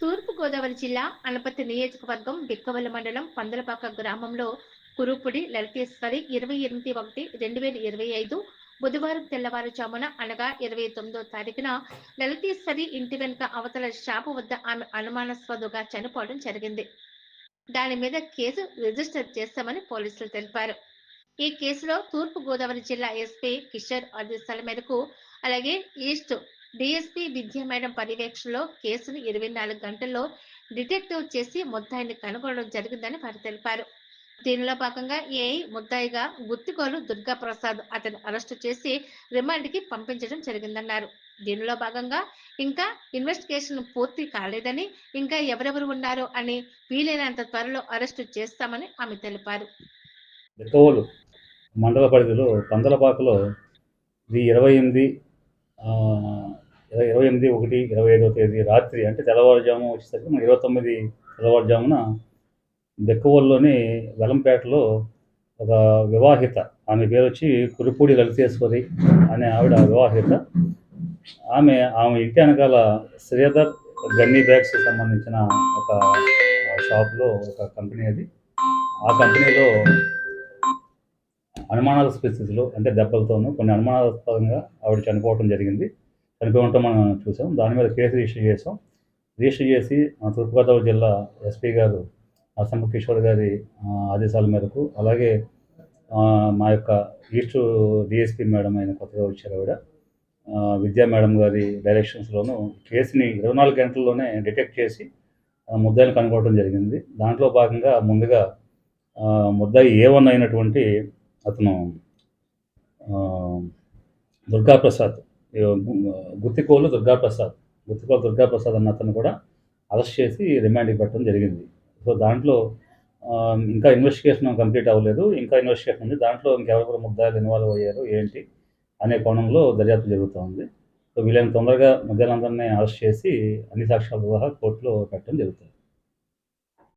తూర్పుగోదావరి జిల్లా అనపతి నియోజకవర్గం బిక్కవల్లి మండలం పందలపాక గ్రామంలో కురుపుడి లలితేశ్వరి ఇరవై ఎనిమిది ఒకటి రెండు వేల ఇరవై ఐదు బుధవారం తెల్లవారుజామున అనగా ఇరవై తొమ్మిదో తారీఖున లలితేశ్వరి ఇంటి వెనుక అవతల షాపు వద్ద ఆమె అనుమానాస్పదంగా చనిపోవడం జరిగింది. దాని మీద కేసు రిజిస్టర్ చేస్తామని పోలీసులు తెలిపారు. ఈ కేసులో తూర్పు గోదావరి జిల్లా ఎస్పీ కిషోర్ ఆదేశాల మేరకు అలాగే ఈస్ట్ డిఎస్పీ విద్యా మేడం పర్యవేక్షణలో కేసును ఇరవై నాలుగు గంటల్లో డిటెక్టివ్ చేసి ముద్దాయిని కనుగొనడం జరిగిందని వారు తెలిపారు. దీనిలో భాగంగా ఏఐ ముద్దాయిగా గుర్తుకోలు దుర్గా ప్రసాద్ అతను అరెస్టు చేసి రిమాండ్కి పంపించడం జరిగిందన్నారు. దీనిలో భాగంగా ఇంకా ఇన్వెస్టిగేషన్ పూర్తి కాలేదని ఇంకా ఎవరెవరు ఉన్నారు అని వీలైనంత త్వరలో అరెస్టు చేస్తామని ఆమె తెలిపారు. మండల పరిధిలో పందలపాకలో ఇది ఇరవై ఎనిమిది ఇరవై ఇరవై ఎనిమిది ఒకటి ఇరవై ఐదవ తేదీ రాత్రి అంటే తెల్లవారుజాము వచ్చేసరికి మనం ఇరవై తొమ్మిది తెల్లవారుజామున బెక్కవల్లోని వెలంపేటలో ఒక వివాహిత ఆమె పేరు వచ్చి కురుపూడి లలితేశ్వరి అనే ఆవిడ వివాహిత. ఆమె ఆమె ఇంటి వెనకాల శ్రీధర్ గన్నీ బ్యాగ్స్ సంబంధించిన ఒక షాప్లో ఒక కంపెనీ అది. ఆ కంపెనీలో అనుమానాస్పద స్థితిలో అంటే దెబ్బలతోనూ కొన్ని అనుమానాస్పదంగా ఆవిడ చనిపోవడం జరిగింది. చనిపోవటం మనం చూసాం. దాని మీద కేసు రిజిస్టర్ చేసాం. రిజిస్టర్ చేసి తూర్పుగోదావరి జిల్లా ఎస్పీ గారు అసంబ కిషోర్ గారి ఆదేశాల మేరకు అలాగే మా యొక్క ఈస్ట్ డిఎస్పీ మేడం ఆయన కొత్తగా వచ్చారు ఆవిడ. విద్యా మేడం గారి డైరెక్షన్స్లోనూ కేసుని ఇరవై నాలుగు గంటల్లోనే డిటెక్ట్ చేసి ముద్దాయిని కనుగొనడం జరిగింది. దాంట్లో భాగంగా ముందుగా ముద్దాయి ఏ వన్ అయినటువంటి అతను దుర్గాప్రసాద్ గుత్తికోలు దుర్గాప్రసాద్ గుత్తికోలు దుర్గాప్రసాద్ అన్న అతను కూడా అరెస్ట్ చేసి రిమాండ్కి పెట్టడం జరిగింది. సో దాంట్లో ఇంకా ఇన్వెస్టిగేషన్ కంప్లీట్ అవ్వలేదు. ఇంకా ఇన్వెస్టిగేషన్ ఉంది. దాంట్లో ఇంకెవరెవరు ముద్దాయిలు ఇన్వాల్వ్ అయ్యారు ఏంటి అనే కోణంలో దర్యాప్తు జరుగుతూ ఉంది. సో వీలైన తొందరగా ముద్దాయిలందరినీ అరెస్ట్ చేసి అన్ని సాక్ష్యాల ద్వారా కోర్టులో పెట్టడం జరుగుతుంది.